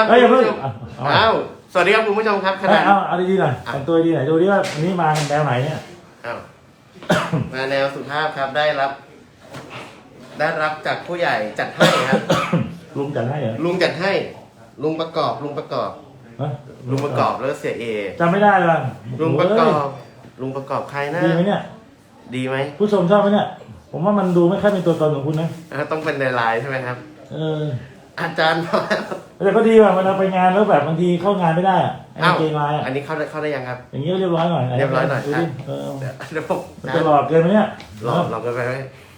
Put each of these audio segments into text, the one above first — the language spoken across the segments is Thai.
ครับเอ้ยอย่าคุณเพิ่งผู้ชมเอาเอาอ้าวสวัสดีครับคุณผู้ชมครับขเอาณะเอาเอาดีๆหน่อยแต่งตัวดีหน่อยดูดิว่าวันนี้มากันแนวไหนเนี่ย อ้าวมาแนวสุภาพครับได้รับ ได้รับจากผู้ใหญ่จัดให้ครับ ลุงจัดให้เหรอลุงจัดให้ ลุงประกอบ ลุงประกอบ ฮะลุงประกอบแล้วก็เสียเอจำไม่ได้ละลุงประกอบ ลุงประกอบใครนะ ดีไหมเนี่ย ดีไหมผู้ชมชอบไหมเนี่ย ผมว่ามันดูไม่ค่อยเป็นตัวตนของคุณนะ อ่าต้องเป็นในไลน์ใช่ไหมครับ เอออาจารย์บอกแล้ว แต่ก็ดีว่ะเวลาไปงานแล้วแบบบางทีเข้างานไม่ได้อะไอ้อ้าวเกงลายอะอันนี้เข้าได้เข้าได้ยังครับ อย่างนี้ก็เรียบร้อยหน่อยไหนเรียบร้อยหน่อยดูดิเออเดี๋ยวเดี๋ยวผมมันจะหลอกเกินไหมเนี่ยหลอกหลอกกันไปไหม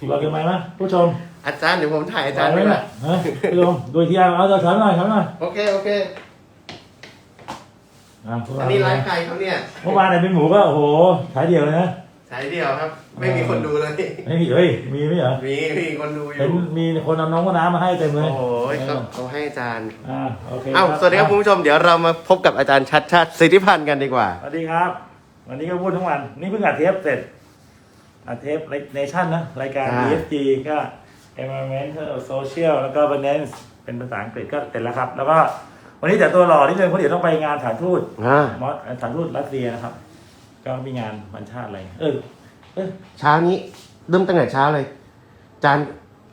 หลอกเกินไหมมั้ยผู้ชมอาจารย์เดี๋ยวผมถ่ายอาจารย์ไหมด้วยเนี่นะยฮะผู้ชมดูอีกทีเอาเอาถอยหน่อยถอยหน่อยโอเคโอเคอะพวกอัเรานนี้ไลฟ์ใครเขาเนี่ยเมื่อวานเนี่ยเป็นหมูก็โอ้โหขายเดียวเลยนะ สายเดียวครับ ไม่มีคนดูเลย ไม่มีเฮ้ย มีไหมเหรอมีมีคนดูอเห็นยู่ มีคนเอาน้องก็น้ำมาให้เต็มเลยโอ้โหเอเขาอเขาให้อาจารย์ อ่าโอเคเอ้า สวัสดีครับคุณผู้ชม เดี๋ยวเรามาพบกับอาจารย์ชัดชาติสิทธิพันธ์กันดีกว่า สวัสดีครับ วันนี้ก็พูดทั้งวัน นี่เพิ่งอัดเทปเสร็จอัดเทปเนชั่นนะ รายการ อ่า ESG ก็ Environmental Social แล้วก็ Governance เป็นภาษาอังกฤษก็เสร็จแล้วครับ แล้วก็วันนี้แต่ตัวหล่อนิดนึงเพราะเดี๋ยวต้องไปงานสถานทูตอ่ามอสสถานทูตรัสเซียนะครับ ก็มีงานวันชาติอะไร เออ เออ เช้านี้เริ่มตั้งแต่เช้าเลยอาจารย์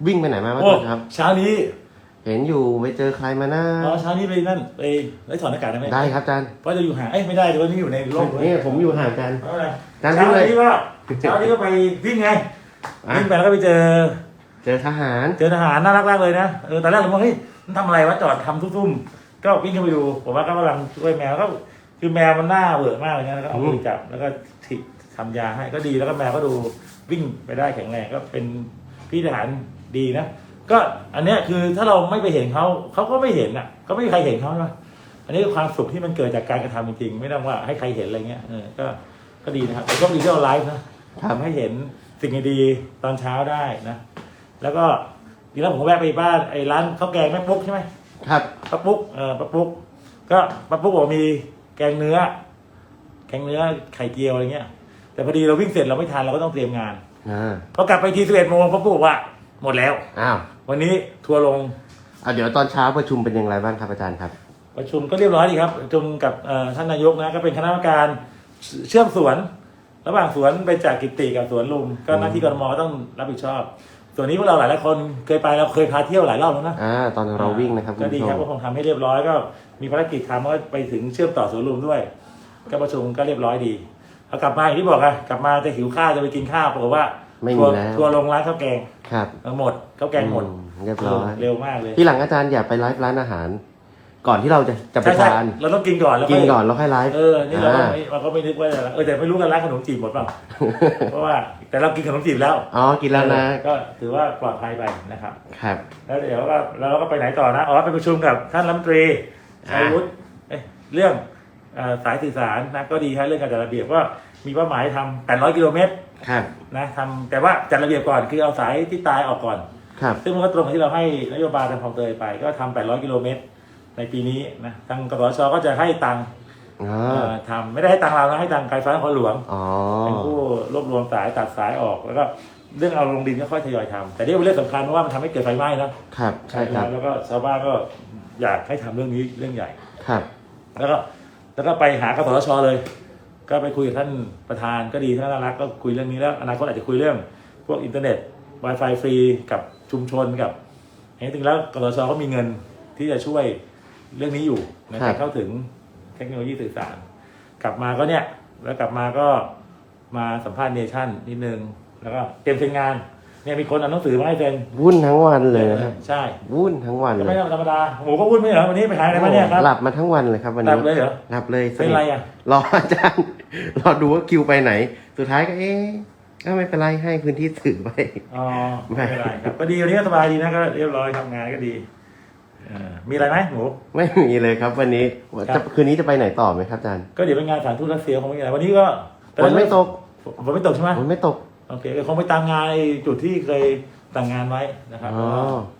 วิ่งไปไหนมาบ้างโอ้ครับ เช้านี้เห็นอยู่ไปเจอใครมานะอ๋อเช้านี้ไปนั่นไปได้ถอดหน้ากากได้ไหมได้ครับอาจารย์เพราะจะอยู่ห่างเอ้ยไม่ได้เดี๋ยวนี้อยู่ในโลกเลยนี่ผมอยู่ห่างกัน เอาอะไรจานวิ่เช้างเลย นี้ก็เช้านี้ก็ไปวิ่งไงอะวิ่งไปแล้วก็ไปเจอ เจอทหาร เจอทหารน่ารักมากเลยนะ เออตอนแรกผมว่าเฮ้ยมันทำอะไรวะจอดทำทุ่มๆก็วิ่งเข้าไปดู ผมว่าก็กำลังช่วยแมวก็ คือแมวมันหน้าเบื่อมากเลยนะแล้วก็เอามือจับแล้วก็ถิทำยาให้ก็ดีแล้วก็แมวก็ดูวิ่งไปได้แข็งแรงก็เป็นพี่ทหารดีนะก็อันเนี้ยคือถ้าเราไม่ไปเห็นเขาเขาก็ไม่เห็นอะก็ไม่มีใครเห็นเขาใช่ไหมอันนี้คือความสุขที่มันเกิดจากการกระทำจริงๆไม่ต้องว่าให้ใครเห็นอะไรเงี้ยเออก็ก็ดีนะครับแต่ก็ดีที่เราไลฟ์นะทำให้เห็นสิ่งดีๆตอนเช้าได้นะ แล้วก็ทีแล้วผมก็แวะไปบ้านไอ้ร้านข้าวแกงแม่ปุ๊กใช่ไหมครับป้าปุ๊กเออป้าปุ๊กก็ป้าปุ๊กบอกมี แกงเนื้อ แกงเนื้อไข่เจียวอะไรเงี้ย แต่พอดีเราวิ่งเสร็จเราไม่ทันเราก็ต้องเตรียมงานอ่าพอกลับไปทีสิบเอ็ดโมงป้าปุ๊กบอกว่า หมดแล้ว อ้าววันนี้ทัวร์ลงเอาเดี๋ยวตอนเช้าประชุมเป็นอย่างไรบ้างครับอาจารย์ครับประชุมก็เรียบร้อยดีครับประชุมกับเอ่อท่านนายกนะก็เป็นคณะกรรมการเชื่อมสวน ระหว่างสวนไปจากกิติกับสวนลุม ก็หน้าที่กรมก็ต้องรับผิดชอบ ส่วนนี้พวกเราหลายหลายๆคนเคยไปเราเคยพาเที่ยวหลายรอบแล้วนะอ่าตอนเราวิ่งนะครับคุณก็ดีผู้ชครับมก็คงทำให้เรียบร้อยก็มีภารกิจทำก็ไปถึงเชื่อมต่อสวนลุมด้วย ก็ประชุมก็เรียบร้อยดีเอากลับมาอย่างที่บอกอะกลับมาจะหิวข้าวจะไปกินข้าวปรากฏว่าไม่ทัมีวร์แล้วทัวร์ลงร้านข้าวแกงครับเออหมดข้าวแกงหมดอืเรียบร้อย เร็วมากเลย ที่หลังอาจารย์อย่าไปไลฟ์ร้านอาหาร ก่อนที่เราจะจะไปใช่ใช่ทาน เราต้องกินก่อนแล้วกินค่ยก่อนแล้วค่อยไลฟ์เออนี่เราก็อ่าไม่เราก็ไม่นึกว่าจะเออแต่ไม่รู้กันร้านขนมจีบหมดเปล่าเพราะว่าแต่เรากินขนมจีบแล้วอ๋อ กินแล้วนะเออก็ถือว่าปลอดภัยไปนะครับ ครับ แล้วเดี๋ยวก็แล้วเราก็ไปไหนต่อนะอ๋อไปประชุมกับท่านรัฐมนตรีอ่าชัยวุฒิเอ้ยเรื่องเอ่อสายสื่อสารนะก็ดีครับเรื่องการจัดระเบียบก็มีเป้าหมายทำ800กิโลเมตรครับ นะทำแต่ว่าจัดระเบียบก่อนคือเอาสายที่ตายออกก่อน ครับ ซึ่งมันก็ตรงกับที่เราให้นโยบายทางคลองเตยไปก็ทำ800กิโลเมตร ในปีนี้นะทางกสชก็จะให้ตังค์อ๋อเอ่อทำไม่ได้ให้ตังค์เรานะให้ตังค์การไฟฟ้านครหลวง อ๋อ เป็นผู้รวบรวมสายตัดสายออกแล้วก็เรื่องเอาลงดินก็ค่อยทยอยทำแต่นี่เป็นเรื่องสำคัญเพราะว่ามันทำให้เกิดไฟไหม้นะครับ ใช่ครับ แล้วก็ชาวบ้านก็อยากให้ทำเรื่องนี้เรื่องใหญ่ ครับ แล้วก็แล้วก็ไปหากสทชเลย ก็ไปคุยกับท่านประธานก็ดีท่านน่ารักก็คุยเรื่องนี้แล้วอนาคตอาจจะคุยเรื่อง พวกอินเทอร์เน็ต Wi-Fi ฟรีกับชุมชนกับเห็นจริงแล้วกสทชก็มีเงินที่จะช่วย เรื่องนี้อยู่ในครัการบเข้าถึงเทคโนโลยีสื่อสาร กลับมาก็เนี่ย แล้วกลับมาก็มาสัมภาษณ์เนชั่นนิดนึง แล้วก็เตรียมเซ็นงาน เนี่ยมีคนเอาหนังสือมาให้เซ็นวุ่นทั้งวันเลยนะครับใช่วุ่นทั้งวันก็เลไม่ยธรรมดาหมูก็พูดไม่เหรอวันนี้ไปหาอะไรมาเนี่ยครับหลับมาทั้งวันเลยครับวันหลันี้บเลยเหรอหลับเลยเป็นไรอะรออาจารย์ รอดูว่าคิวไปไหน สุดท้ายก็เอ๊ะก็ไม่เป็นไรให้พื้นที่สื่อไป อ๋อไม่เป็นไรครับก็ดีวันนี้ก็สบายดีนะก็เรียบร้อยทำงานก็ดีเอ่อ มีอะไรไหมหมูไม่มีเลยครับ วันนี้ครัจะบคืนนี้จะไปไหนต่อไหมครับอาจารย์ก็เดี๋ยวเป็นงานสถานทูตรัสเซียคงไม่มีอะไรวันนี้ก็ฝนไม่ตกฝนไม่ตกใช่ไหมฝนไม่ตกโอเคก็คงไปตามงานไอ้จุดที่เคยสั่งงานไว้นะครับอ๋อ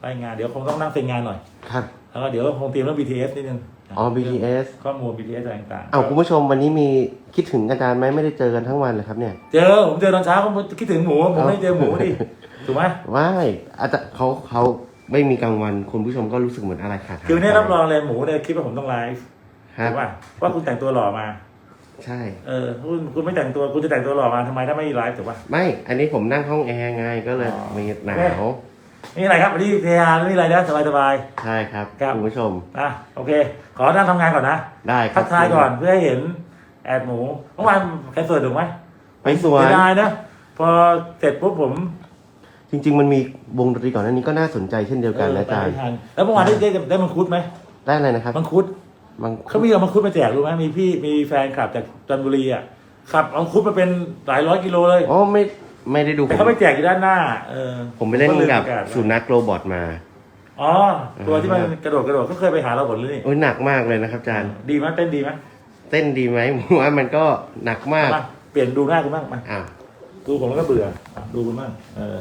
ไปงานเดี๋ยวคงต้องนั่งเซ็นงานหน่อยครับแล้วก็เดี๋ยวคงเตรียมเรื่อง BTS นิดนึงอ๋อ BTS ข้อมูล BTS อะไรต่างๆเอาคุณผู้ชมวันนี้มีคิดถึงอาจารย์ไหมไม่ได้เจอกันทั้งวันเลยครับเนี่ย เจอผมเจอตอนเช้าผมคิดถึงหมูผมไม่ได้เจอหมูดิถูกไหมว่ายอาจารย์เขาเขา ไม่มีกลางวันคุณผู้ชมก็รู้สึกเหมือนอะไรขาดหายคือเนี่ยไปรับรองเลยหมูเนี่ยคิดว่าผมต้องไลฟ์ครัถูบกป่ะว่าคุณแต่งตัวหล่อมา ใช่ เออคุณคุณไม่แต่งตัวคุณจะแต่งตัวหล่อมาทำไมถ้าไม่ไลฟ์ถูกป่ะ ไม่ อันนี้ผมนั่งห้องแอร์ไงก็เลยอ๋อ มีหนาโอเควนี่อะไรครับวันนี้เทียร์นี่อะไรนะสบายสบาย ใช่ครับครับ คุณผู้ชมๆอะโอเค ขอนั่งทำงานก่อนนะได้ครัทับกทายก่อนเพื่อให้เห็นแอดหมูเมื่อวานใครสวยถูกไหมไปสวนเสียดายนะ พอเสร็จปุ๊บผม จริง ๆ มันมีวงดนตรีก่อนหน้านี้ก็น่าสนใจเช่นเดียวกันเออนะอาจารไปย์ไม่ทันแล้วเมื่อวานได้ได้ได้มังคุดไหมได้อะไรนะครับมังคุดบางเขามีเอามังคุดมาแจกรู้ไหมมีพี่มีแฟนคลับจากจันทบุรีอะขับมังคุดมาเป็นหลายร้อยกิโลเลยอ๋อไม่ไม่ได้ดูผแต่มเขาไปแจกอยู่ด้านหน้าเออผมไปเล่นก็ลืกับประกาศสุนัขโรบอทมาอ๋อตัวที่มันกระโดดกระโดดก็เคยไปหาเราหมดเลยนี่โอ้ยหนักมากเลยนะครับอาจารย์ดีไหมเต้นดีไหมเต้นดีไหมผมว่ามันก็หนักมากมาเปลี่ยนดูหน้าคุณบ้างมาอ้าวดูผมแล้วก็เบื่ออะดูคุณบ้างเออ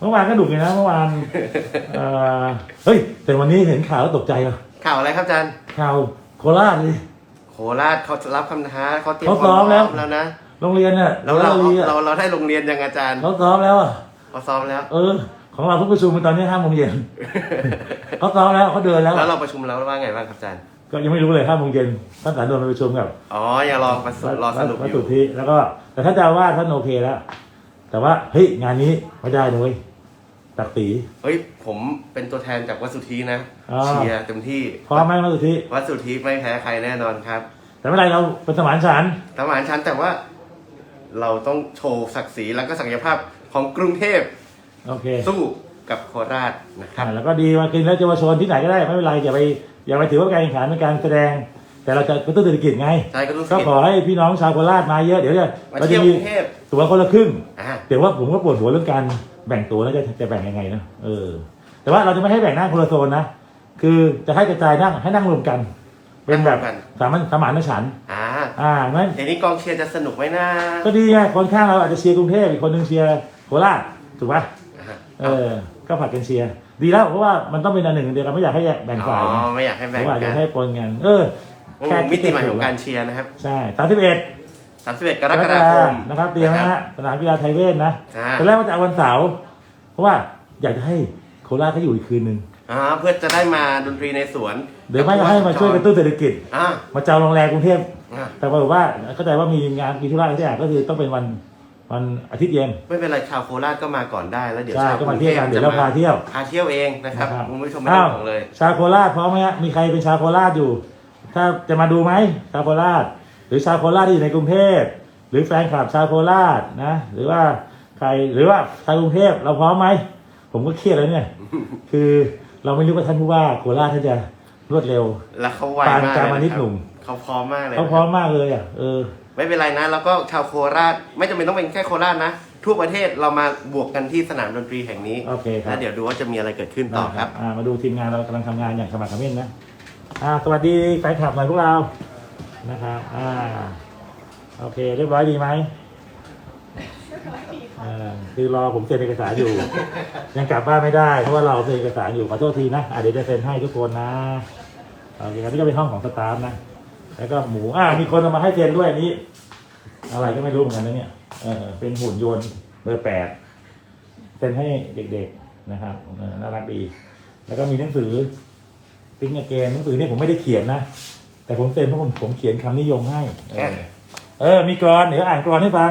เมื่อวานก็ดุเลยนะเมื่อวานเออเฮ้ย แต่วันนี้เห็นข่าวแล้วตกใจว่ะข่าวอะไรครับอาจารย์ ข่าวโคราชเลย โคราชเขารับคำท้าเขาเตรียมเขาซ้อมแล้วคามพร้แล้วนะโรงเรียนเนี่ยแล้วเราโรงเรียนเราเราได้โรงเรียนยังอาจารย์เขาซ้อมแล้วอะเขาซ้อมแล้ว เออ ของเราเพิ่งประชุมกันตอนนี้ห้าโมงเย็นเขาซ้อมแล้วเขาเดินแล้วแล้วอะเราประชุมแล้วว่าไงบ้างครับอาจารย์ก็ยังไม่รู้เลยห้าโมงเย็นท่านสารโดนไปประชุมกับอ๋ออย่ารอประสรอสรุปอวัตยู่ถุที่แล้วก็แต่ท่านเจ้าอาวาสท่านโอเคแล้วแต่ว่าเฮ้ยงานนี้ไม่ได้นะเว้ย ตักตีเฮ้ย ผมเป็นตัวแทนจากวัดสุธีนะ อ่า เชียร์เต็มที่ พร้อมไหมวัตถุที่วัดสุธีไม่แพ้ใครแน่นอนครับแต่ไม่เป็นไรเราเป็นสมานฉันท์ทหารชั้นแต่ว่าเราต้องโชว์ศักดิ์ศรีแล้วก็ศักยภาพของกรุงเทพโอเคสู้กับโคราชนะครับ อ่าแล้วก็ดีมากินแล้วเยาวชนที่ไหนก็ได้ไม่เป็นไรอย่าไปอย่าไปถือว่าการแข่งขันเป็นการแสดง แต่เราจะกระตุ้นเศรษฐกิจไง ใช่ก็รู้สึก็กขอให้พี่น้องชาวโคราชมาเยอะเดี๋ยวจะมาเราเที่จะยวมีกรุงเทพตั๋วคนละครึ่ง อ่าเดี๋ยวว่าผมก็ปวดหัวเรื่องการแบ่งตัวแล้วจะจะแบ่งยังไงนะเออ แต่ว่าเราจะไม่ให้แบ่งนั่งคนละโซนนะคือจะให้กระจายนั่งให้นั่งรวมกัน เป็นแบบสามัญสมานฉันท์อ่าอ่างั้นเดี๋ยวนี้กองเชียร์จะสนุกไหมนะก็ดีไงคนข้างเราอาจจะเชียร์กรุงเทพอีกคนหนึงเชียร์โคราชถูกปะอ่าเออ ก็ผัดกันเชียร์ดีแล้วเพราะว่ามันต้องเป็นอันหนึ่งอันเดียวกันไม่อยากให้แบ่งอ๋ฝ่ายอไงไม่อยากให้เพแบ่งราะว่าอกัยานกให้ปนกันเออ โอ้มิติใหม่ของการเชียร์นะครับใช่สามสิบเอ็ด31 กรกฎาคมนะครับเตรียมนะฮะสนามกีฬาไทยเวทนะอ่าตอนแรกว่าจะเอาวันเสาร์เพราะว่าอยากจะให้โคราชเขาอยู่อีกคืนหนึ่งอ่าเพื่อจะได้มาดนตรีในสวนเดี๋ยวไม่ก็ให้มาช่วยกระตุ้นเศรษฐกิจอ่ามาเจ้าโรงแรมกรุงเทพอ่าแต่ปรากฏว่าเข้าใจว่ามีงานมีธุระอะไรสักอย่างก็คือต้องเป็นวันวันอาทิตย์เย็นไม่เป็นไรชาวโคราชก็มาก่อนได้แล้วเดี๋ยวใช่ชาวก็มาเที่ยวกันเดี๋ยวเราพาเที่ยวพาเที่ยวเองนะครับนะครับคุณผู้ชมไม่ต้องห่วงเลย ชาวโคราชพร้อมไหมฮะมีใครเป็นชาวโคราชอยู่ ถ้าจะมาดูไหมชาวโคราช หรือชาวโคราชที่อยู่ในกรุงเทพหรือแฟนคลับชาวโคราชนะ หรือว่าใครหรือว่าชาวกรุงเทพเราพร้อมไหมผมก็เครียดแล้วเนี่ย คือเราไม่รู้ว่าท่านผู้ว่าโคราชท่านจะรวดเร็วแล้วเขาไวปานมากกาเลยมานิดนะคหรับนุ่มเขาพร้อมมากเลยเขาพร้อมมากเลยอะเออ ไม่เป็นไรนะ แล้วก็ชาวโคราชไม่จำเป็นต้องเป็นแค่โคราชนะทั่วประเทศเรามาบวกกันที่สนามดนตรีแห่งนี้โอเคครับ แล้วเดี๋ยวดูว่าจะมีอะไรเกิดขึ้นต่อครับอ่ามาดูทีมงานเรากำลังทำงานอย่างสมัครเขม้นนะ อ่าสวัสดีแฟนคลับหน่อยพวกเรานะครับอ่าโอเค เรียบร้อยดีไหมอ่าคือรอผมเซ็นเอกสารอยู่ ยังกลับบ้านไม่ได้เพราะว่าเราเซ็นเอกสารอยู่ขอโทษทีนะอ่าเดี๋ยวจะเซ็นให้ทุกคนนะโอเคครับนี่ก็เป็นห้องของสตาฟนะแล้วก็หมูอ่ามีคนเอามาให้เซ็นด้วยอันนี้ อะไรก็ไม่รู้เหมือนกันนะเนี่ยเออเป็นหุ่นยนต์เบอร์แปดเซ็นให้เด็กๆนะครับน่ารักดี แล้วก็มีหนังสือ ปิ๊งเกนหนังสือเนี่ยผมไม่ได้เขียนนะ แต่ผมเซ็นเพราะผมผมเขียนคำนิยมให้ เออ เออ มีกรอนเดี๋ยวอ่านกรอนให้ฟัง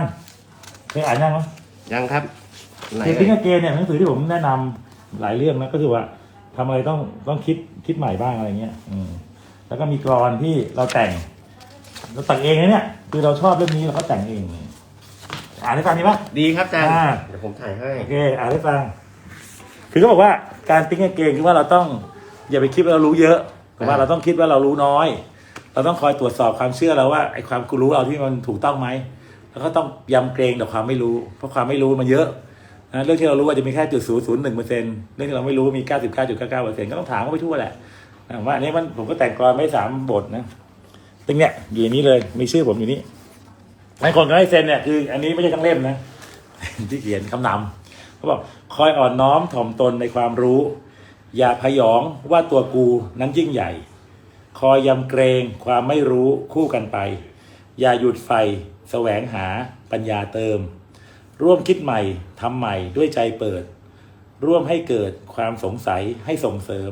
เคยอ่านยังวะยังครับไหนคือปิ๊งเกนเนี่ยหนังสือที่ผมแนะนำหลายเรื่องนะก็คือว่าทำอะไรต้องต้องคิดคิดใหม่บ้างอะไรเงี้ย อืม แล้วก็มีกรอนที่เราแต่ง เราแต่งเองนะเนี่ย คือเราชอบเรื่องนี้เราก็แต่งเอง อ่านให้ฟังดีปะ ดีครับอาจารย์อ่า เดี๋ยวผมถ่ายให้ โอเคอ่านให้ฟัง คือเขาบอกว่าการติ้งเกงคือว่าเราต้อง อย่าไปคิดว่าเรารู้เยอะแต่ว่าอ่าเราต้องคิดว่าเรารู้น้อย เราต้องคอยตรวจสอบความเชื่อเราว่าไอ้ความรู้เราที่มันถูกต้องไหมแล้วก็ต้องยำเกรงต่อความไม่รู้ เพราะความไม่รู้มันเยอะนะเรื่องที่เรารู้อาจจะมีแค่จุดศูนย์ศูนย์หนึ่งเปอร์เซ็นต์เรื่องที่เราไม่รู้มีเก้าสิบเก้าจุดเก้าเก้าเปอร์เซ็นต์ก็ต้องถามเขาไปทั่วแหละนะว่าอันนี้มันผมก็แต่งกรอนไม่สามบทนะตึงเนี้ยอยู่ในนี้เลยมีชื่อผมอยู่นี่ไอ้คนก็ให้เซ็นเนี่ยคือ อันนี้ไม่ใช่ทั้งเล่มนะที่เขียนคำนำเขาบอกคอยอ่อนน้อมถ่อมตนในความรู้ อย่าพยองว่าตัวกูนั้นยิ่งใหญ่ คอยยำเกรงความไม่รู้คู่กันไป อย่าหยุดไฟแสวงหาปัญญาเติม ร่วมคิดใหม่ทำใหม่ด้วยใจเปิด ร่วมให้เกิดความสงสัยให้ส่งเสริม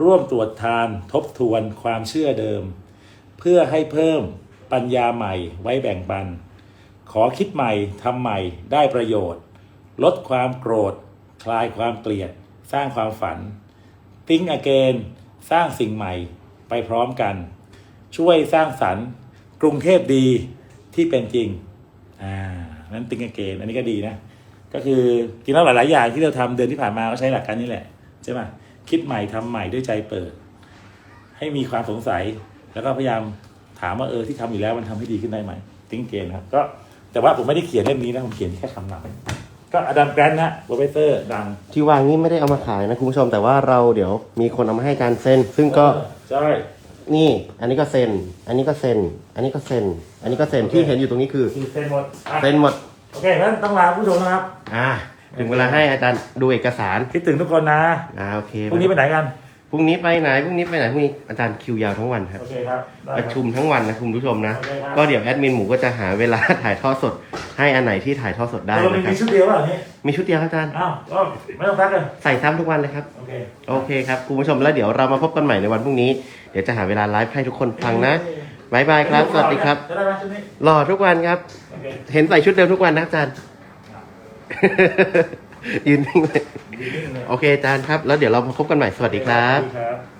ร่วมตรวจทานทบทวนความเชื่อเดิม เพื่อให้เพิ่มปัญญาใหม่ไว้แบ่งปัน ขอคิดใหม่ทำใหม่ได้ประโยชน์ ลดความโกรธ คลายความเกลียด สร้างความฝัน Think again สร้างสิ่งใหม่ไปพร้อมกัน ช่วยสร้างสรรค์กรุงเทพดีที่เป็นจริงอ่านั้น Think again อันนี้ก็ดีนะ ก็คือจริงแล้วหลาย ๆ อย่างที่เราทำเดือนที่ผ่านมาก็ใช้หลักการนี้แหละใช่ไหมคิดใหม่ทำใหม่ด้วยใจเปิด ให้มีความสงสัยแล้วก็พยายามถามว่าเออที่ทำอยู่แล้วมันทำให้ดีขึ้นได้ไหม Think again นครับก็แต่ว่าผมไม่ได้เขียนเล่มนี้นะผมเขียนแค่คำนำ ก็อดัมแกรนท์นะโปรเฟสเซอร์ดังที่วางนี่ไม่ได้เอามาขายนะคุณผู้ชมแต่ว่าเราเดี๋ยวมีคนเอามาให้การเซ็นซึ่งก็ใช่ นี่ อันนี้ก็เซ็น อันนี้ก็เซ็น อันนี้ก็เซ็น อันนี้ก็เซ็นที่เห็นอยู่ตรงนี้คือคือเซ็นหมดอะเซ็นหมดโอเคงั้นต้องลาผู้ชมนะครับ อ่าถึงเวลาให้อาจารย์ดูเอกสารคิดถึงทุกคนนะอ่าโอเคพรุ่งนี้ไปไหนกัน พรุ่งนี้ไปไหนพรุ่งนี้ไปไหนพรุ่งนี้อาจารย์คิวยาวทั้งวันครับ โอเคครับได้ประครับชุมทั้งวันนะคุณผู้ชมนะ โอเคครับ ก็เดี๋ยวแอดมินหมูก็จะหาเวลา ถ่ายทอดสด ให้อันไหนที่ถ่ายทอดสดได้เรานะครัมีบ ชุดเดียวเปล่านี้มีชุดเดียวครับอาจารย์ อ้าวก็ไม่ต้องซักเลยใส่ซ้ำทุกวันเลยครับ โอเค โอเคครับคุณผู้ชมแล้วเดี๋ยวเรามาพบกันใหม่ในวันพรุ่งนี้ เดี๋ยวจะหาเวลาไลฟ์ให้ทุกคนฟังนะบายบายครับ สวัสดีครับ จะได้ไหมชุดนี้รอทุกวันครับ โอเค เห็นใส่ชุดเดิมทุกวันนะอาจารย์ ยืนนิ่งเลยดีนิดนึงเลยโอเคอาจารย์ครับ แล้วเดี๋ยวเรามาพบกันใหม่ สวัสดีครับ สวัสดีครับ